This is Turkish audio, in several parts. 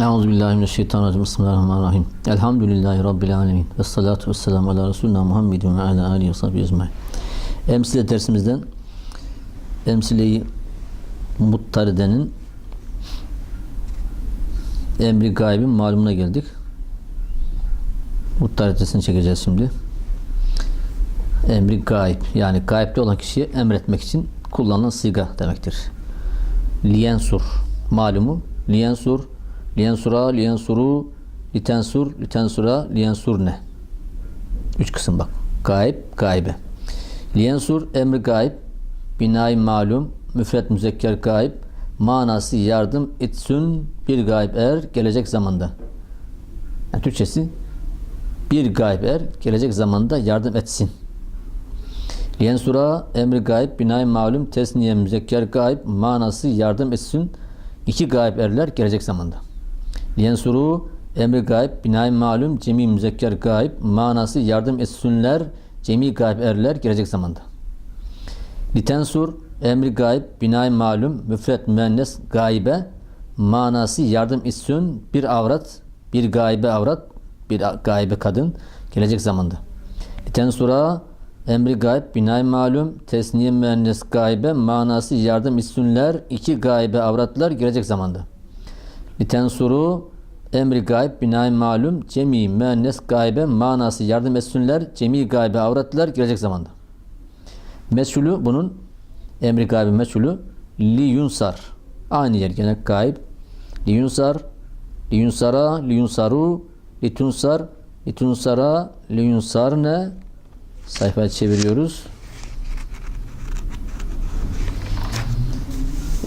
Euzubillahimineşşeytanirracim. Bismillahirrahmanirrahim. Elhamdülillahi Rabbil alemin. Ve salatu ve selamu ala Resulina Muhammedin ve ala alihi ve sahbihi ecmaîn. Emsile dersimizden emsile-i muttaridenin emri gaybin malumuna geldik. Muttaridesini çekeceğiz şimdi. Emri gayb yani gaybde olan kişiye emretmek için kullanılan siga demektir. Liyensur malumu liyensur liyensura liyensuru litensur litensura liyensurne. Üç kısım bak. Gayb gaybe. Liyensur emri gayb binay malum müfret müzekker gayb manası yardım itsün bir gayb er gelecek zamanda. Yani Türkçesi bir gayb er gelecek zamanda yardım etsin. Liyensura emri gayb binay malum tesniye müzekker gayb manası yardım etsin iki gayb erler gelecek zamanda. Liyensuru emri gayb binay malum cemi müzekker gayb manası yardım etsinler cemi gayb erler gelecek zamanda. Litensur emri gayb binay malum müfret müennes gaybe manası yardım etsin bir avrat bir gaybe avrat bir gaybe kadın gelecek zamanda. Litensura Emri gayb binay malum tesniye müennes gaybe manası yardım isünler iki gaybe avratlar gelecek zamanda. Litensuru emri gayb binay malum cemi müennes gaybe manası yardım etsinler cemi gaybe avratlar gelecek zamanda. Mesulü bunun emri gaybi mesulü li yunsar. Aynı yer gene gayb. Li yunsar, li yunsara, li yunsaru, li tunsar, li tunsara, li yunsarne sayfayı çeviriyoruz.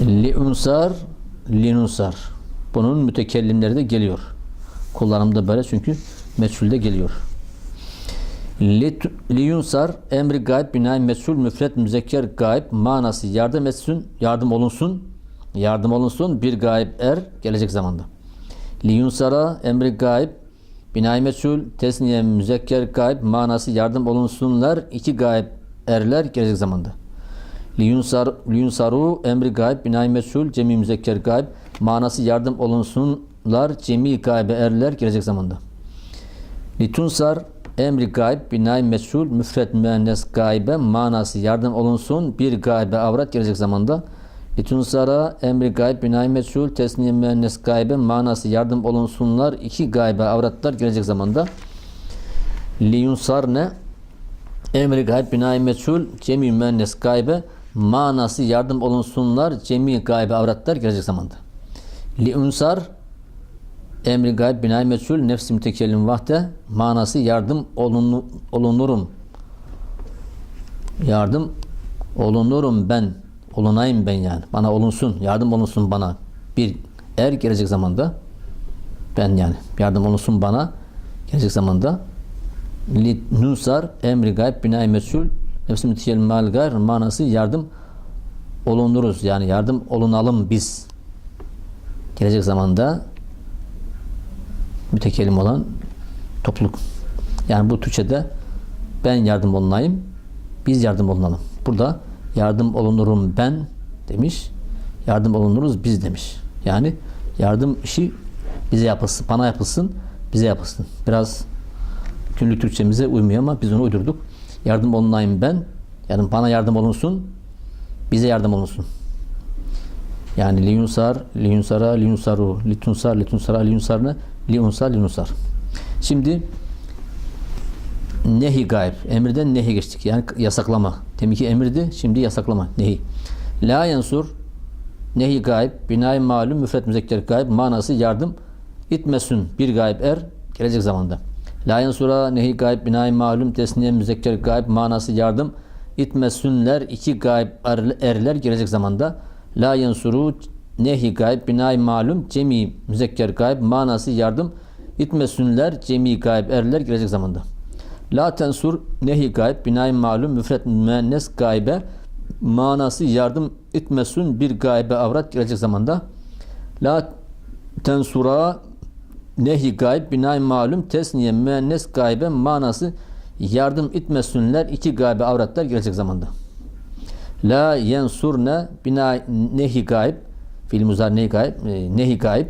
Liunsar, linunsar. Bunun mütekellimleri de geliyor. Kullanımda böyle çünkü meçhulde geliyor. Liyunsar emri gayb binay mesul müfret müzekker gayb manası yardım etsin, yardım olunsun, yardım olunsun bir gayb er gelecek zamanda. Liyunsara emri gayb Binay mesul, tesniye müzekker gayb manası yardım olunsunlar. iki gayb erler gelecek zamanda. Liyunsar, liyunsaru emri gayb binay mesul, cemi müzekker gayb manası yardım olunsunlar. Cemi gaybe erler gelecek zamanda. Litunsar emri gayb binay mesul, müfret müennes gaybe manası yardım olunsun. Bir gaybe avrat gelecek zamanda. Litunsara emri gayb binay mesul tesniye müennes gaybe manası yardım olunsunlar. iki gaybe avratlar gelecek zamanda. Liyunsar ne? Emri gayb binay mesul cemi müennes gaybe manası yardım olunsunlar. Cemi gaybe avratlar gelecek zamanda. Liunsar emri gayb binay mesul nefsi mütekellim vahde manası yardım olun, olunurum. Yardım olunurum ben olunayım ben yani. Bana olunsun, yardım olunsun bana. Bir er gelecek zamanda ben yani yardım olunsun bana gelecek zamanda li nusar emri gayb binay mesul nefsi mütiyel mal gayr manası yardım olunuruz yani yardım olunalım biz gelecek zamanda mütekellim olan topluluk yani bu Türkçe'de ben yardım olunayım biz yardım olunalım burada yardım olunurum ben demiş. Yardım olunuruz biz demiş. Yani yardım işi bize yapılsın, bana yapılsın, bize yapılsın. Biraz günlük Türkçemize uymuyor ama biz onu uydurduk. Yardım olunayım ben. Yani bana yardım olunsun, bize yardım olunsun. Yani liyunsar, liyunsara, liyunsaru, litunsar, litunsara, liyunsar ne? Liyunsar, liyunsar. Şimdi nehi gayb. Emirden nehi geçtik. Yani yasaklama. Deminki emirdi. Şimdi yasaklama. Nehi. La yansur nehi gayb. Binay malum müfret müzekker gayb. Manası yardım. itmesin bir gayb er. Gelecek zamanda. La yansura nehi gayb. Binay malum tesniye müzekker gayb. Manası yardım. itmesinler iki gayb er, erler gelecek zamanda. La yansuru nehi gayb. Binay malum cemi müzekker gayb. Manası yardım. itmesinler cemi gayb erler gelecek zamanda. La tensur nehi gayb binay malum müfret müennes gaybe manası yardım etmesin bir gaybe avrat gelecek zamanda. La tensura nehi gayb binay malum tesniye müennes gaybe manası yardım etmesinler iki gaybe avratlar gelecek zamanda. La yensurne binay nehi gayb fiil muzar nehi gayb, nehi gayb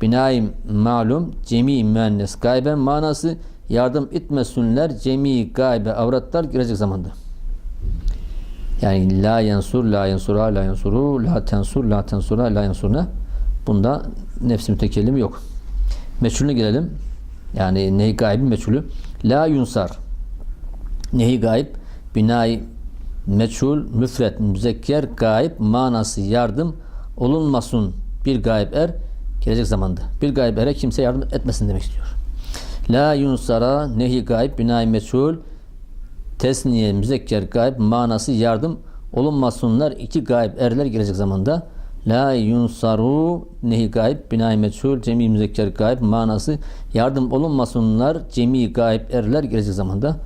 binay malum cemi müennes gaybe manası yardım etmesinler cemi gaybe avratlar gelecek zamanda. Yani la yansur, la yansura, la yansuru, la tensur, la tensura, la yansurna. Bunda nefsi mütekellim yok. Meçhulüne gelelim. Yani nehi gaybin meçhulü. La yunsar. Nehi gayb binay meçhul müfret müzekker gayb manası yardım olunmasın bir gayb er gelecek zamanda. Bir gayb ere kimse yardım etmesin demek istiyor. La yunsara nehi gayb binay meçhul tesniye müzekker gayb manası yardım olunmasınlar iki gayb erler gelecek zamanda. La yunsaru nehi gayb binay meçhul cemi müzekker gayb manası yardım olunmasınlar cemi gayb erler gelecek zamanda.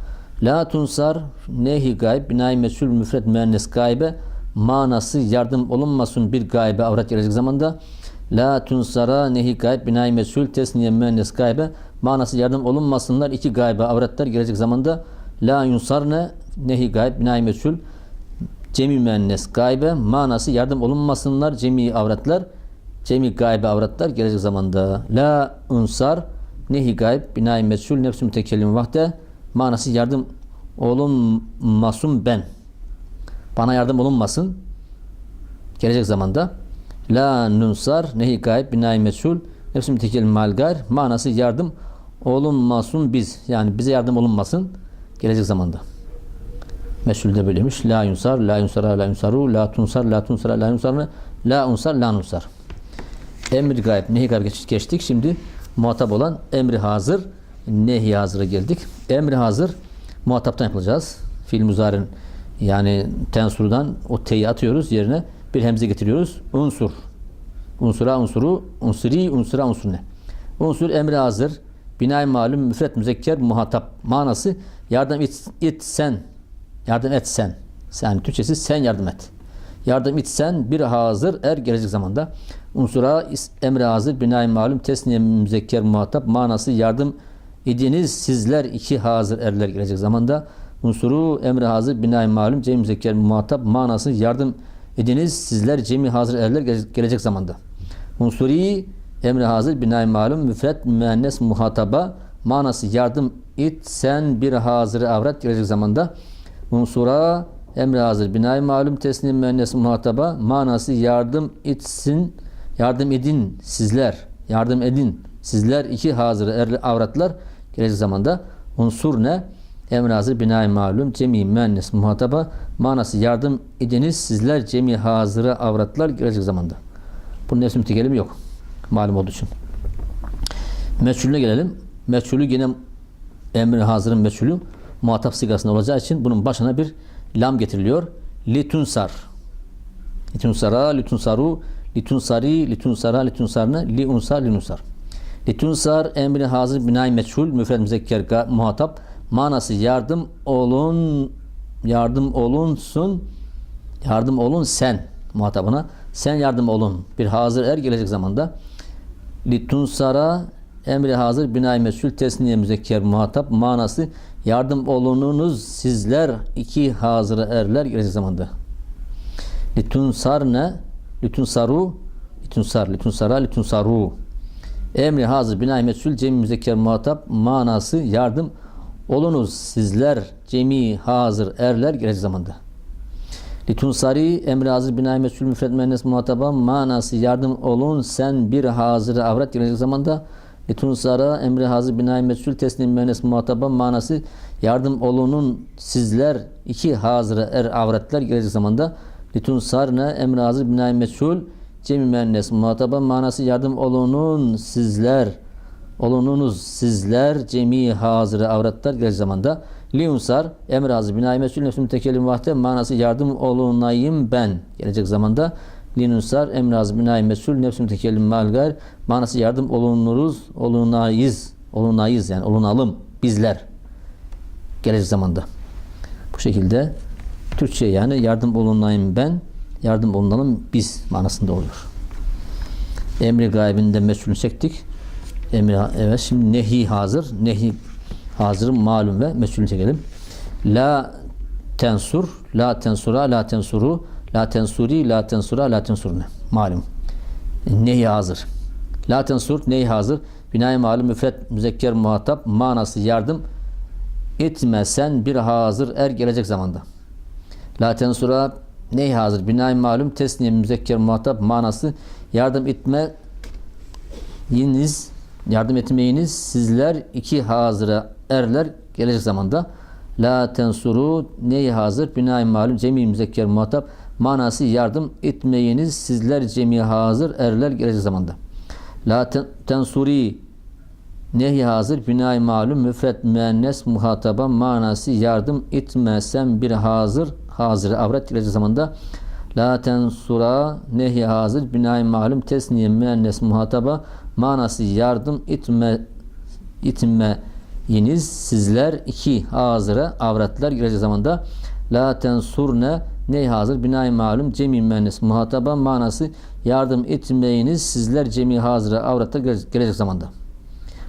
La tunsar nehi gayb binay meçhul müfret müennes gaybe manası yardım olunmasın bir gaybe avrat gelecek zamanda. La tunsara nehi gayb binay meçhul tesniye müennes gaybe manası yardım olunmasınlar iki gaybe avratlar gelecek zamanda. La yunsarne nehi gayb binay meçhul cemi müennes gaybe manası yardım olunmasınlar cemi avratlar cemi gaybe avratlar gelecek zamanda la unsar nehi gayb binay meçhul nefsü mütekellim vahde manası yardım olunmasın ben. Bana yardım olunmasın. Gelecek zamanda. La nunsar nehi gayb binay meçhul. Nefsü mütekellim malgar. Manası yardım olunmasın biz. Yani bize yardım olunmasın. Gelecek zamanda. Meşhulde böyleymiş. La yunsar, la yunsara, la yunsaru, la tunsar, la tunsara, la yunsar, la unsar, la nunsar. Emri gayb, nehi gayb geç- geçtik. Şimdi muhatap olan emri hazır, nehi hazıra geldik. Emri hazır muhataptan yapılacağız. Fiil muzarin yani tensurdan o teyi atıyoruz yerine bir hemze getiriyoruz. Unsur. Unsura unsuru, unsuri, unsura unsurne. Unsur emri hazır. Binay malum müfret müzekker muhatap manası yardım et, et sen yardım et sen. Yani Türkçesi sen yardım et. Yardım et sen bir hazır er gelecek zamanda. Unsura emri hazır binay malum tesniye müzekker muhatap manası yardım ediniz sizler iki hazır erler gelecek zamanda. Unsuru emri hazır binay malum cem müzekker muhatap manası yardım ediniz sizler cemi hazır erler gele- gelecek zamanda. Unsuri emri hazır binay malum müfret müennes muhataba manası yardım et sen bir hazır avrat gelecek zamanda. Unsura emri hazır binay malum teslim müennes muhataba manası yardım etsin yardım edin sizler yardım edin sizler iki hazır erli avratlar gelecek zamanda unsur ne emri hazır binay malum cemi müennes muhataba manası yardım ediniz sizler cemi hazırı avratlar gelecek zamanda bunun nefsi mütekellim yok malum olduğu için meçhulüne gelelim meçhulü yine emri hazırın meçhulü muhatap sigasında olacağı için bunun başına bir lam getiriliyor. Litunsar. Litunsara, litunsaru, litunsari, litunsara, litunsarna, liunsar, linunsar. Litunsar emri hazır binay meçhul müfred müzekker muhatap. Manası yardım olun yardım olunsun yardım olun sen muhatabına. Sen yardım olun. Bir hazır er gelecek zamanda. Litunsara emri hazır binay mesul tesniye müzekker muhatap. Manası yardım olununuz sizler iki hazır erler gelecek zamanda. Litunsar ne? Litunsaru litunsar litunsara litunsaru emri hazır binay mesul cemi müzekker muhatap manası yardım olunuz. Sizler cemi hazır erler gelecek zamanda. Litunsari emri hazır binay mesul müfred müennes muhataba manası yardım olun. Sen bir hazır avrat gelecek zamanda Litunsara emri hazır binay mesul teslim müennes muhataba manası yardım olunun. Sizler iki hazır er avratlar gelecek zamanda Litunsarne emri hazır binay mesul cemi müennes muhataba manası yardım olunun sizler olununuz sizler cemi hazır avratlar gelecek zamanda. Liunsar emr hazır binay mesul nefsü mütekellim vahde manası yardım olunayım ben. Gelecek zamanda Linunsar emr hazır binay mesul nefsü mütekellim malgar manası yardım olunuruz olunayız olunayız yani olunalım bizler. Gelecek zamanda. Bu şekilde Türkçe yani yardım olunayım ben yardım olunalım biz manasında oluyor emri gaybinde mesulünü çektik. Emri evet şimdi nehi hazır nehi hazır malum ve mesulünü çekelim. La tensur la tensura la tensuru la tensuri la tensura la tensurne malum. Nehi hazır. La tensur ney hazır? Binay malum müfret müzekker muhatap manası yardım etme sen bir hazır er gelecek zamanda. La tensura ney hazır? Binay malum tesniye müzekker muhatap manası yardım etme yiniz yardım etmeyiniz sizler iki hazıra erler gelecek zamanda. La tensuru ney hazır? Binay malum cemi müzekker muhatap manası yardım etmeyiniz sizler cemi hazır erler gelecek zamanda. La ten- tensuri nehi hazır binay malum müfret müennes muhataba manası yardım etmesen bir hazır hazır. Avret gelecek zamanda la tensura nehi hazır. Binay malum tesniye müennes muhataba manası yardım etme etmeyiniz sizler iki hazıra avretler gelecek zamanda la tensurne ney hazır. Binay malum cemi müennes muhataba manası yardım etmeyiniz sizler cemi hazıra avretler gelecek zamanda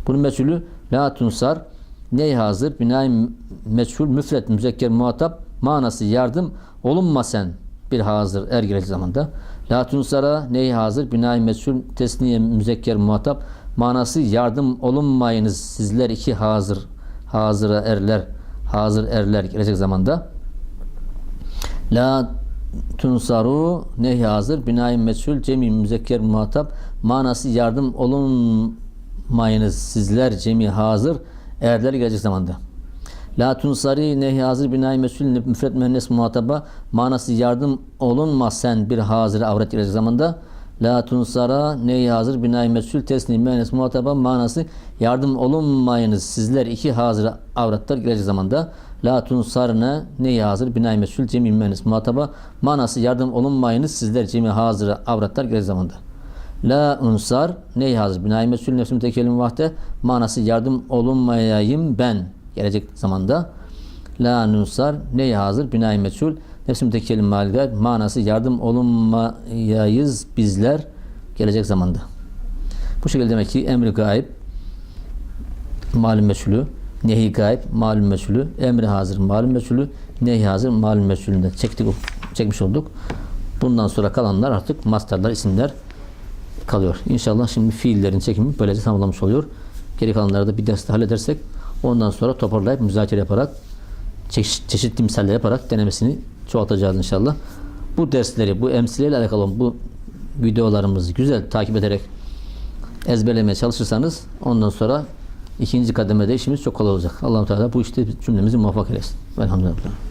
bunun meçhulü la tunsar ney hazır. Binay meçhul müfret müzekker muhatap manası yardım olunma sen bir hazır er gelecek zamanda. La tunsara ney hazır? Binay meçhul tesniye müzekker muhatap. Manası yardım olunmayınız. Sizler iki hazır hazıra erler hazır erler gelecek zamanda. La tunsaru nehi hazır? Binay meçhul cemi müzekker muhatap. Manası yardım olunmayınız. Sizler cemi hazır erler gelecek zamanda. La tunsari nehi hazır binay meçhul müfret mühennes muhataba manası yardım olunma sen bir hazır avret gelecek zamanda. La tunsara nehi hazır binay meçhul teslim mühennes muhataba manası yardım olunmayınız sizler iki hazır avretler gelecek zamanda. La tunsarne neyi hazır binay meçhul cemi mühennes muhataba manası yardım olunmayınız sizler cemi hazır avretler gelecek zamanda. La unsar neyi hazır binay meçhul nefsim tekelim vahde manası yardım olunmayayım ben gelecek zamanda. La nunsar neyi hazır binay meçhul nefsim tekelim maligar manası yardım olunmayayız bizler gelecek zamanda. Bu şekilde demek ki emri gayb malum meçhulü nehi gayb malum meçhulü emri hazır malum meçhulü nehi hazır malum meçhulünde çektik çekmiş olduk. Bundan sonra kalanlar artık masterlar isimler kalıyor. İnşallah şimdi fiillerin çekimi böylece tamamlamış oluyor. Geri kalanları da bir derste halledersek ondan sonra toparlayıp müzakere yaparak çeşit, çeşitli misaller yaparak denemesini çoğaltacağız inşallah. Bu dersleri, bu emsileyle alakalı bu videolarımızı güzel takip ederek ezberlemeye çalışırsanız ondan sonra ikinci kademede işimiz çok kolay olacak. allah Teala bu işte cümlemizi muvaffak eylesin. Velhamdülillah.